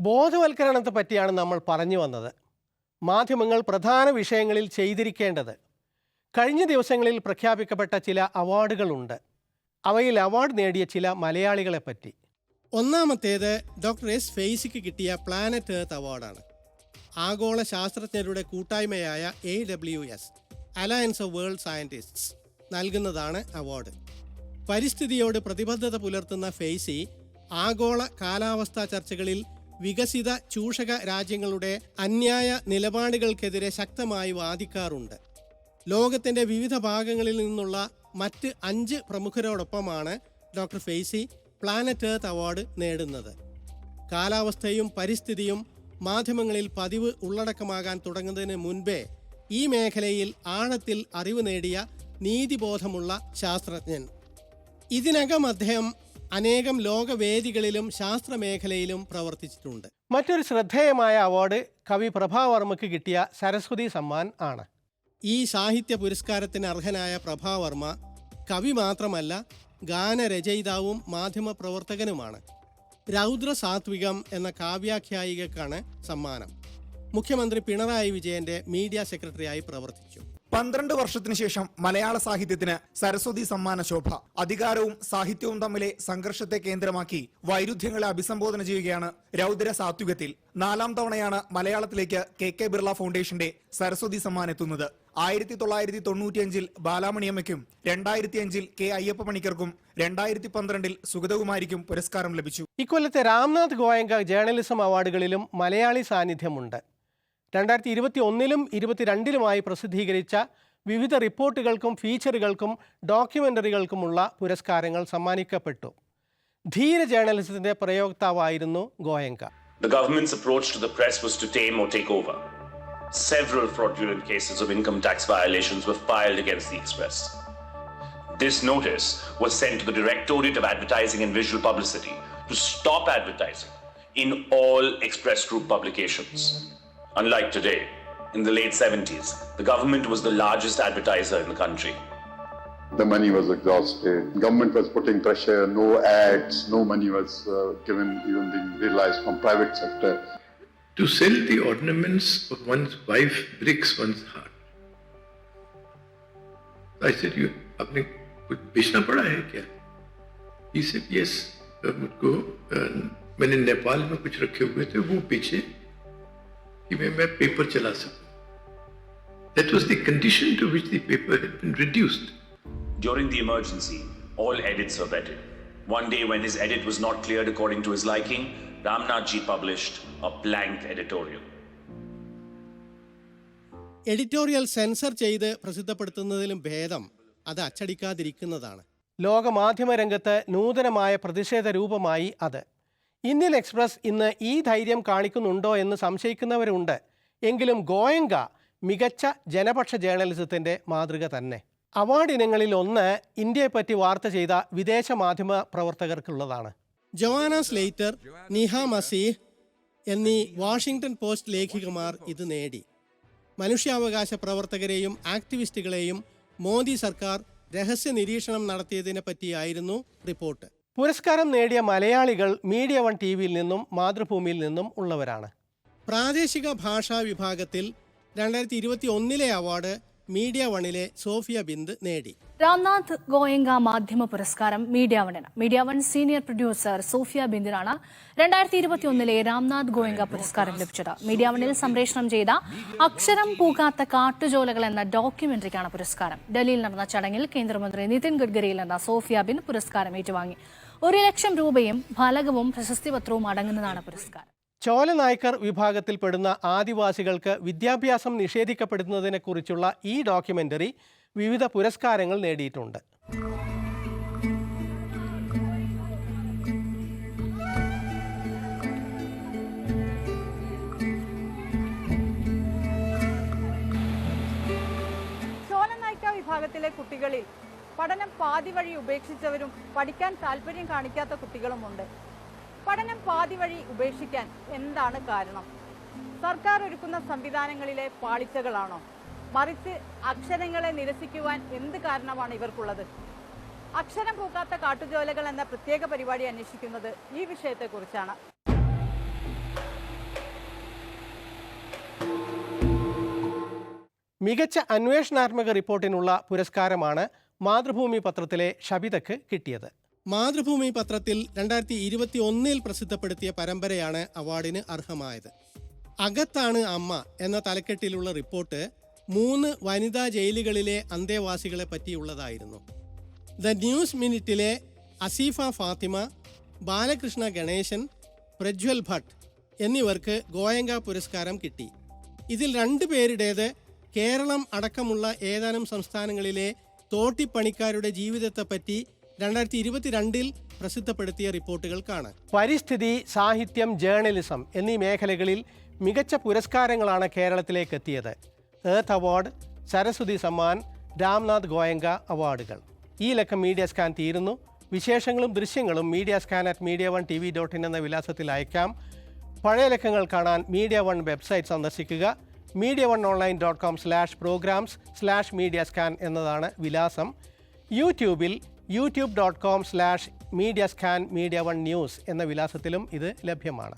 ബോധവൽക്കരണത്തെ പറ്റിയാണ് നമ്മൾ പറഞ്ഞു വന്നത്. മാധ്യമങ്ങൾ പ്രധാന വിഷയങ്ങളിൽ ചെയ്തിരിക്കേണ്ടത്. കഴിഞ്ഞ ദിവസങ്ങളിൽ പ്രഖ്യാപിക്കപ്പെട്ട ചില അവാർഡുകളുണ്ട്. അവയിൽ അവാർഡ് നേടിയ ചില മലയാളികളെ പറ്റി. ഒന്നാമത്തേത് ഡോക്ടർ എസ് ഫെയ്സിക്ക് കിട്ടിയ പ്ലാനറ്റ് എർത്ത് അവാർഡാണ് ആഗോള ശാസ്ത്രജ്ഞരുടെ കൂട്ടായ്മയായ A W S alliance of world scientists നൽകുന്നതാണ് അവാർഡ് പരിസ്ഥിതിയോട് പ്രതിബദ്ധത പുലർത്തുന്ന ഫെയ്സി ആഗോള കാലാവസ്ഥാ ചർച്ചകളിൽ വികസിത ചൂഷക രാജ്യങ്ങളുടെ അന്യായ നിലപാടുകൾക്കെതിരെ ശക്തമായി വാദിക്കാറുണ്ട്. ലോകത്തിന്റെ വിവിധ ഭാഗങ്ങളിൽ നിന്നുള്ള മറ്റ് അഞ്ച് പ്രമുഖരോടൊപ്പമാണ് doctor Faizy planet earth award നേടുന്നത്. കാലാവസ്ഥയും പരിസ്ഥിതിയും മാധ്യമങ്ങളിൽ പതിവ് ഉള്ളടക്കമാകാൻ തുടങ്ങുന്നതിന് മുൻപേ ഈ മേഖലയിൽ ആഴത്തിൽ അറിവ് നേടിയ നീതിബോധമുള്ള ശാസ്ത്രജ്ഞൻ. ഇതിനകം അദ്ദേഹം അനേകം ലോകവേദികളിലും ശാസ്ത്രമേഖലയിലും പ്രവർത്തിച്ചിട്ടുണ്ട്. മറ്റൊരു ശ്രദ്ധേയമായ അവാർഡ് കവി പ്രഭാവർമ്മയ്ക്ക് കിട്ടിയ സരസ്വതി സമ്മാൻ ആണ്. ഈ സാഹിത്യ പുരസ്കാരത്തിന് അർഹനായ പ്രഭാവർമ്മ കവി മാത്രമല്ല ഗാനരചയിതാവും മാധ്യമപ്രവർത്തകനുമാണ്. രൗദ്ര സാത്വികം എന്ന കാവ്യാഖ്യായികക്കാണ് സമ്മാനം. മുഖ്യമന്ത്രി പിണറായി വിജയന്റെ മീഡിയ സെക്രട്ടറിയായി പ്രവർത്തിച്ചു. പന്ത്രണ്ട് വർഷത്തിനു ശേഷം മലയാള സാഹിത്യത്തിന് സരസ്വതി സമ്മാന ശോഭ. അധികാരവും സാഹിത്യവും തമ്മിലെ സംഘർഷത്തെ കേന്ദ്രമാക്കി വൈരുദ്ധ്യങ്ങളെ അഭിസംബോധന ചെയ്യുകയാണ് രൗദ്ര സാത്വികത്തിൽ. നാലാം തവണയാണ് മലയാളത്തിലേക്ക് കെ കെ ബിർള ഫൗണ്ടേഷന്റെ സരസ്വതി സമ്മാനം എത്തുന്നത്. ആയിരത്തി തൊള്ളായിരത്തി തൊണ്ണൂറ്റിയഞ്ചിൽ ബാലാമണിയമ്മയ്ക്കും രണ്ടായിരത്തി അഞ്ചിൽ കെ അയ്യപ്പ പണിക്കർക്കും രണ്ടായിരത്തി പന്ത്രണ്ടിൽ സുഗതകുമാരിക്കും പുരസ്കാരം ലഭിച്ചു. ഇക്കൊല്ലത്തെ രാംനാഥ് ഗോയങ്ക ജേർണലിസം അവാർഡുകളിലും മലയാളി സാന്നിധ്യമുണ്ട്. രണ്ടായിരത്തി ഇരുപത്തി ഒന്നിലും ഇരുപത്തിരണ്ടിലുമായി പ്രസിദ്ധീകരിച്ച വിവിധ റിപ്പോർട്ടുകൾക്കും ഫീച്ചറുകൾക്കും ഡോക്യുമെന്ററികൾക്കുമുള്ള പുരസ്കാരങ്ങൾ സമ്മാനിക്കപ്പെട്ടു ധീര ജേർണലിസത്തിന്റെ പ്രയോക്താവായിരുന്നു Goenka The government's approach to the press was to tame or take over. Several fraudulent cases of income tax violations were filed against the Express. This notice was sent to the Directorate of Advertising and Visual Publicity to stop advertising in all Express Group publications. Unlike today, in the late 70s, the government was the largest advertiser in the country. The money was exhausted. Government was putting pressure. No ads. No money was uh, given, even being realized from private sector. To sell the ornaments of one's wife breaks one's heart. I said, you, आपने कुछ बेचना पड़ा है क्या? He said, yes. uh, मुझको uh, मैंने नेपाल में कुछ रखे हुए थे वो बेचे even by paper chalasam. That was the condition to which the paper had been reduced. During the emergency, all edits were vetted. One day, when his edit was not cleared according to his liking, Ramnathji published a blank editorial. Editorial censor ചെയ്ത് പ്രസിദ്ധപ്പെടുത്തുന്നതിലും ഭേദം അത് അച്ചടിക്കാതിരിക്കുന്നതാണ് ലോകമാധ്യമ രംഗത്ത് നൂതനമായ പ്രതിഷേധ രൂപമായി അത് Indian express ഇന്ന് ഈ ധൈര്യം കാണിക്കുന്നുണ്ടോ എന്ന് സംശയിക്കുന്നവരുണ്ട്. എങ്കിലും ഗോയങ്ക മികച്ച ജനപക്ഷ ജേർണലിസത്തിന്റെ മാതൃക തന്നെ. അവാർഡ് ഇനങ്ങളിൽ ഒന്ന് ഇന്ത്യയെപ്പറ്റി വാർത്ത ചെയ്ത വിദേശ മാധ്യമ പ്രവർത്തകർക്കുള്ളതാണ്. ജോവാന സ്ലേറ്റർ നിഹ മസീഹ് എന്നീ വാഷിംഗ്ടൺ പോസ്റ്റ് ലേഖികമാർ ഇത് നേടി. മനുഷ്യാവകാശ പ്രവർത്തകരെയും ആക്ടിവിസ്റ്റുകളെയും മോദി സർക്കാർ രഹസ്യ നിരീക്ഷണം നടത്തിയതിനെ പറ്റിയായിരുന്നു റിപ്പോർട്ട്. പുരസ്കാരം നേടിയ മലയാളികൾ മീഡിയ വൺ ടി വിയിൽ നിന്നും മാതൃഭൂമിയിൽ നിന്നും ഉള്ളവരാണ്. പ്രാദേശിക ഭാഷാ വിഭാഗത്തിൽ രണ്ടായിരത്തി ഇരുപത്തി ഒന്നിലെ അവാർഡ് മീഡിയ വണിലെ സോഫിയ ബിന്ദ് നേടി. രാംനാഥ് ഗോയങ്ക മാധ്യമ പുരസ്കാരം media വണിന് media one senior producer Sophia ബിന്ദിനാണ് രണ്ടായിരത്തി ഇരുപത്തി ഒന്നിലെ രാംനാഥ് ഗോയങ്ക പുരസ്കാരം ലഭിച്ചത്. മീഡിയ വണിൽ സംപ്രേഷണം ചെയ്ത അക്ഷരം പൂക്കാത്ത കാട്ടുജോലകൾ എന്ന ഡോക്യുമെന്ററിക്കാണ് പുരസ്കാരം. ഡൽഹിയിൽ നടന്ന ചടങ്ങിൽ കേന്ദ്രമന്ത്രി നിതിൻ ഗഡ്കരിയിൽ നിന്ന് സോഫിയ ബിൻ പുരസ്കാരം ഏറ്റുവാങ്ങി. ഒരു ലക്ഷം രൂപയും ഫലകവും പ്രശസ്തിപത്രവും അടങ്ങുന്നതാണ് പുരസ്കാരം. ചോല നായ്ക്കർ വിഭാഗത്തിൽപ്പെടുന്ന ആദിവാസികൾക്ക് വിദ്യാഭ്യാസം നിഷേധിക്കപ്പെടുന്നതിനെക്കുറിച്ചുള്ള ഈ ഡോക്യുമെന്ററി വിവിധ പുരസ്കാരങ്ങൾ നേടിയിട്ടുണ്ട്. വിഭാഗത്തിലെ കുട്ടികളിൽ പഠനം പാതി വഴി ഉപേക്ഷിച്ചവരും പഠിക്കാൻ താല്പര്യം കാണിക്കാത്ത കുട്ടികളുമുണ്ട്. പഠനം പാതിവഴി ഉപേക്ഷിക്കാൻ എന്താണ് കാരണം? സർക്കാർ ഒരുക്കുന്ന സംവിധാനങ്ങളിലെ പാളിച്ചകളാണോ? മറിച്ച് അക്ഷരങ്ങളെ നിരസിക്കുവാൻ എന്ത് കാരണമാണ് ഇവർക്കുള്ളത്? അക്ഷരം പൂക്കാത്ത കാട്ടുജോലകൾ എന്ന പ്രത്യേക പരിപാടി അന്വേഷിക്കുന്നത് ഈ വിഷയത്തെക്കുറിച്ചാണ്. മികച്ച അന്വേഷണാത്മക റിപ്പോർട്ടിനുള്ള പുരസ്കാരമാണ് മാതൃഭൂമി പത്രത്തിലെ ഷബിതക്ക് കിട്ടിയത്. മാതൃഭൂമി പത്രത്തിൽ രണ്ടായിരത്തി ഇരുപത്തി ഒന്നിൽ പ്രസിദ്ധപ്പെടുത്തിയ പരമ്പരയാണ് അവാർഡിന് അർഹമായത്. അകത്താണ് അമ്മ എന്ന തലക്കെട്ടിലുള്ള റിപ്പോർട്ട് മൂന്ന് വനിതാ ജയിലുകളിലെ അന്തേവാസികളെ പറ്റിയുള്ളതായിരുന്നു ദ ന്യൂസ് മിനിറ്റിലെ അസീഫ ഫാത്തിമ ബാലകൃഷ്ണ ഗണേശൻ പ്രജ്വൽ ഭട്ട് എന്നിവർക്ക് ഗോയങ്ക പുരസ്കാരം കിട്ടി. ഇതിൽ രണ്ടു പേരുടേത് കേരളം അടക്കമുള്ള ഏതാനും സംസ്ഥാനങ്ങളിലെ തോട്ടിപ്പണിക്കാരുടെ ജീവിതത്തെപ്പറ്റി രണ്ടായിരത്തി ഇരുപത്തിരണ്ടിൽ പ്രസിദ്ധപ്പെടുത്തിയ റിപ്പോർട്ടുകൾ റിപ്പോർട്ടുകൾക്കാണ് പരിസ്ഥിതി സാഹിത്യം ജേർണലിസം എന്നീ മേഖലകളിൽ മികച്ച പുരസ്കാരങ്ങളാണ് കേരളത്തിലേക്ക് എത്തിയത് ഏർത്ത് അവാർഡ് സരസ്വതി സമ്മാൻ രാംനാഥ് ഗോയങ്ക അവാർഡുകൾ. ഈ ലക്കം മീഡിയ സ്കാൻ തീരുന്നു. വിശേഷങ്ങളും ദൃശ്യങ്ങളും media scan at media one T V dot in എന്ന വിലാസത്തിൽ അയക്കാം. പഴയ ലക്കങ്ങൾ കാണാൻ മീഡിയ വൺ വെബ്സൈറ്റ് സന്ദർശിക്കുക. Media one online dot com slash programs slash media scan എന്നതാണ് വിലാസം. യൂട്യൂബിൽ YouTube dot com slash media scan media one news എന്ന വിലാസത്തിലും ഇത് ലഭ്യമാണ്.